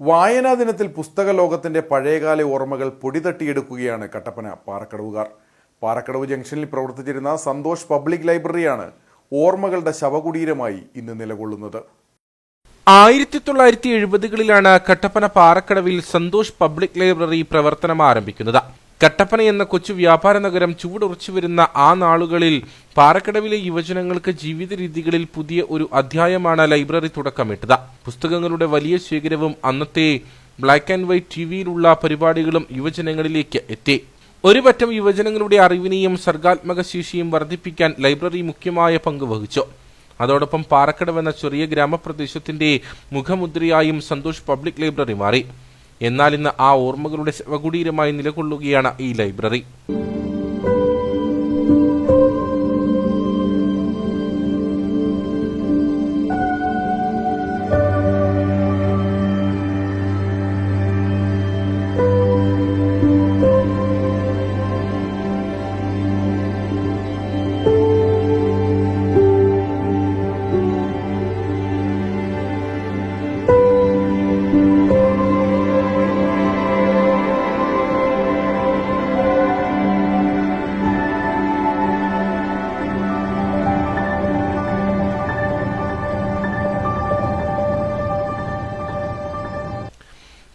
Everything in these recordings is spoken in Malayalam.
വായനാ ദിനത്തിൽ പുസ്തക ലോകത്തിന്റെ പഴയകാല ഓർമ്മകൾ പൊടിതട്ടിയെടുക്കുകയാണ് കട്ടപ്പന പാറക്കടവുകാർ. പാറക്കടവ് ജംഗ്ഷനിൽ പ്രവർത്തിച്ചിരുന്ന സന്തോഷ് പബ്ലിക് ലൈബ്രറിയാണ് ഓർമ്മകളുടെ ശവകുടീരമായി ഇന്ന് നിലകൊള്ളുന്നത്. ആയിരത്തി തൊള്ളായിരത്തി എഴുപതുകളിലാണ് കട്ടപ്പന പാറക്കടവിൽ സന്തോഷ് പബ്ലിക് ലൈബ്രറി പ്രവർത്തനം ആരംഭിക്കുന്നത്. കട്ടപ്പന എന്ന കൊച്ചു വ്യാപാര നഗരം ചൂടുറച്ചു വരുന്ന ആ നാളുകളിൽ പാറക്കടവിലെ യുവജനങ്ങൾക്ക് ജീവിത രീതികളിൽ പുതിയ ഒരു അധ്യായമാണ് ലൈബ്രറി തുടക്കമിട്ടത്. പുസ്തകങ്ങളുടെ വലിയ ശേഖരവും അന്നത്തെ ബ്ലാക്ക് ആൻഡ് വൈറ്റ് ടിവിയിലുള്ള പരിപാടികളും യുവജനങ്ങളിലേക്ക് എത്തി. ഒരു പറ്റം യുവജനങ്ങളുടെ അറിവിനെയും സർഗാത്മക ശേഷിയും വർദ്ധിപ്പിക്കാൻ ലൈബ്രറി മുഖ്യമായ പങ്ക് വഹിച്ചു. അതോടൊപ്പം പാറക്കടവ് എന്ന ചെറിയ ഗ്രാമപ്രദേശത്തിന്റെ മുഖമുദ്രയായും സന്തോഷ് പബ്ലിക് ലൈബ്രറി മാറി. എന്നാൽ ഇന്ന് ആ ഓർമ്മകളുടെ ശവകുടീരമായി നിലകൊള്ളുകയാണ് ഈ ലൈബ്രറി.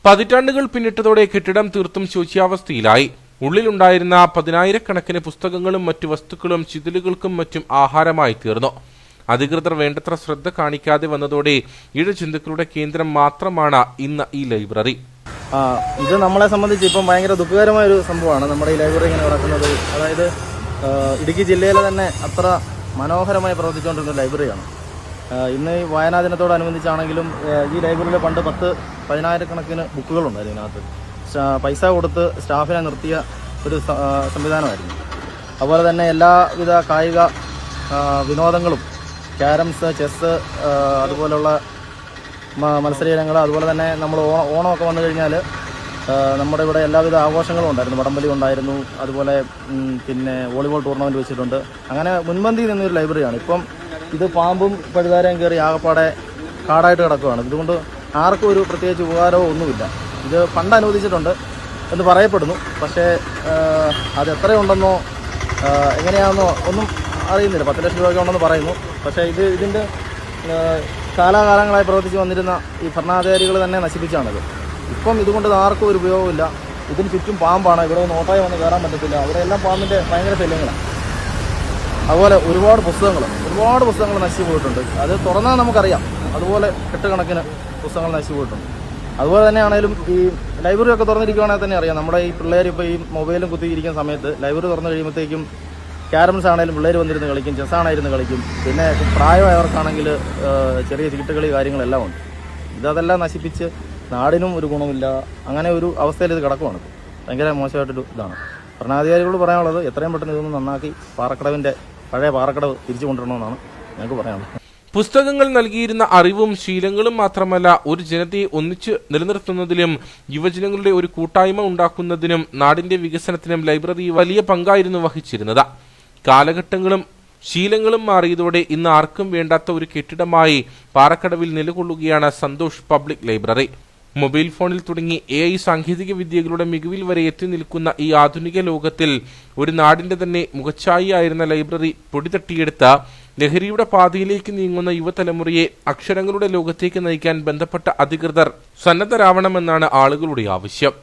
പതിറ്റാണ്ടുകൾ പിന്നിട്ടതോടെ കെട്ടിടം തീർത്തും ശോച്യാവസ്ഥയിലായി. ഉള്ളിലുണ്ടായിരുന്ന പതിനായിരക്കണക്കിന് പുസ്തകങ്ങളും മറ്റു വസ്തുക്കളും ചിതലുകൾക്കും മറ്റും ആഹാരമായി തീർന്നു. അധികൃതർ വേണ്ടത്ര ശ്രദ്ധ കാണിക്കാതെ വന്നതോടെ ഇഴചിന്തകളുടെ കേന്ദ്രം മാത്രമാണ് ഇന്ന് ഈ ലൈബ്രറി. ഇത് നമ്മളെ സംബന്ധിച്ച് ഇപ്പം ഭയങ്കര ദുഃഖകരമായ ഒരു സംഭവമാണ്. നമ്മുടെ ഈ ലൈബ്രറി ഇങ്ങനെ നടക്കുന്നത്. അതായത് ഇടുക്കി ജില്ലയിലെ തന്നെ അത്ര മനോഹരമായി പ്രവർത്തിച്ചുകൊണ്ടിരുന്ന ലൈബ്രറിയാണ്. ഇന്ന് വായനാ ദിനത്തോടനുബന്ധിച്ചാണെങ്കിലും ഈ ലൈബ്രറിയിൽ പണ്ട് പത്ത് പതിനായിരക്കണക്കിന് ബുക്കുകളുണ്ടായിരുന്നു ഇതിനകത്ത്. പൈസ കൊടുത്ത് സ്റ്റാഫിനെ നിർത്തിയ ഒരു സംവിധാനമായിരുന്നു. അതുപോലെ തന്നെ എല്ലാവിധ കായിക വിനോദങ്ങളും ക്യാരംസ് ചെസ്സ് അതുപോലുള്ള മത്സരയിനങ്ങൾ അതുപോലെ തന്നെ നമ്മൾ ഓണം ഓണമൊക്കെ വന്നു കഴിഞ്ഞാൽ നമ്മുടെ ഇവിടെ എല്ലാവിധ ആഘോഷങ്ങളും ഉണ്ടായിരുന്നു. വടംവലി ഉണ്ടായിരുന്നു. അതുപോലെ പിന്നെ വോളിബോൾ ടൂർണമെന്റ് വെച്ചിട്ടുണ്ട്. അങ്ങനെ മുൻപന്തി നിന്നൊരു ലൈബ്രറിയാണ്. ഇപ്പം ഇത് പാമ്പും പഴുതാരയും കയറി ആകപ്പാടെ കാടായിട്ട് കിടക്കുകയാണ് ഇതുകൊണ്ട് ആർക്കും ഒരു പ്രത്യേകിച്ച് ഉപകാരമോ ഒന്നുമില്ല. ഇത് ഫണ്ട് അനുവദിച്ചിട്ടുണ്ട് എന്ന് പറയപ്പെടുന്നു. പക്ഷേ അത് എത്രയുണ്ടെന്നോ എങ്ങനെയാണെന്നോ ഒന്നും അറിയുന്നില്ല. പത്ത് ലക്ഷം രൂപയൊക്കെ ഉണ്ടെന്ന് പറയുന്നു. പക്ഷേ ഇത് ഇതിന്റെ കാലാകാലങ്ങളായി പ്രവർത്തിച്ച് വന്നിരുന്ന ഈ ഭരണാധികാരികൾ തന്നെ നശിപ്പിച്ചാണിത്. ഇപ്പം ഇതുകൊണ്ട് ആർക്കും ഒരു ഉപയോഗമില്ല ഇതിന് ചുറ്റും പാമ്പാണ്. ഇവിടെ ഒന്ന് ഓട്ടായി വന്ന് കയറാൻ പറ്റത്തില്ല. അവിടെയെല്ലാം പാമ്പിന്റെ ഭയങ്കര ശല്യങ്ങളാണ്. അതുപോലെ ഒരുപാട് പുസ്തകങ്ങൾ ഒരുപാട് പുസ്തകങ്ങൾ നശിച്ചു പോയിട്ടുണ്ട് അത് തുറന്നാൽ നമുക്കറിയാം. അതുപോലെ കെട്ടുകണക്കിന് പുസ്തകങ്ങൾ നശിച്ചു പോയിട്ടുണ്ട് അതുപോലെ തന്നെയാണേലും ഈ ലൈബ്രറി ഒക്കെ തുറന്നിരിക്കുകയാണെങ്കിൽ തന്നെ അറിയാം. നമ്മുടെ ഈ പിള്ളേർ ഇപ്പോൾ ഈ മൊബൈലും കുത്തിയിരിക്കുന്ന സമയത്ത് ലൈബ്രറി തുറന്നു കഴിയുമ്പോഴത്തേക്കും ക്യാരംസ് ആണെങ്കിലും പിള്ളേർ വന്നിരുന്ന് കളിക്കും ചെസ് ആണെങ്കിലും കളിക്കും. പിന്നെ പ്രായമായവർക്കാണെങ്കിൽ ചെറിയ ചീട്ടുകളി കാര്യങ്ങളെല്ലാം ഉണ്ട്. ഇതതെല്ലാം നശിപ്പിച്ച് നാടിനും ഒരു ഗുണമില്ല. അങ്ങനെ ഒരു അവസ്ഥയിൽ ഇത് കിടക്കുവാണ്. ഭയങ്കര മോശമായിട്ടൊരു ഇതാണ്. ഭരണാധികാരികളോട് പറയാനുള്ളത് എത്രയും പെട്ടെന്ന് ഇതൊന്ന് നന്നാക്കി പാറക്കടവിന്റെ പഴയ പാറക്കടവ് തിരിച്ചു കൊണ്ടുവരണമെന്നാണ് ഞങ്ങൾക്ക് പറയാനുള്ളത്. പുസ്തകങ്ങൾ നൽകിയിരുന്ന അറിവും ശീലങ്ങളും മാത്രമല്ല ഒരു ജനതയെ ഒന്നിച്ച് നിലനിർത്തുന്നതിലും യുവജനങ്ങളുടെ ഒരു കൂട്ടായ്മ ഉണ്ടാക്കുന്നതിനും നാടിന്റെ വികസനത്തിനും ലൈബ്രറി വലിയ പങ്കായിരുന്നു വഹിച്ചിരുന്നത്. കാലഘട്ടങ്ങളും ശീലങ്ങളും മാറിയതോടെ ഇന്ന് ആർക്കും വേണ്ടാത്ത ഒരു കെട്ടിടമായി പാറക്കടവിൽ നിലകൊള്ളുകയാണ് സന്തോഷ് പബ്ലിക് ലൈബ്രറി. മൊബൈൽ ഫോണിൽ തുടങ്ങി എ ഐ സാങ്കേതിക വിദ്യകളുടെ മികവിൽ വരെ എത്തി നിൽക്കുന്ന ഈ ആധുനിക ലോകത്തിൽ ഒരു നാടിന്റെ തന്നെ മുഖച്ഛായിയായിരുന്ന ലൈബ്രറി പൊടിതട്ടിയെടുത്ത ലഹരിയുടെ പാതയിലേക്ക് നീങ്ങുന്ന യുവതലമുറയെ അക്ഷരങ്ങളുടെ ലോകത്തേക്ക് നയിക്കാൻ ബന്ധപ്പെട്ട അധികൃതർ സന്നദ്ധരാവണമെന്നാണ് ആളുകളുടെ ആവശ്യം.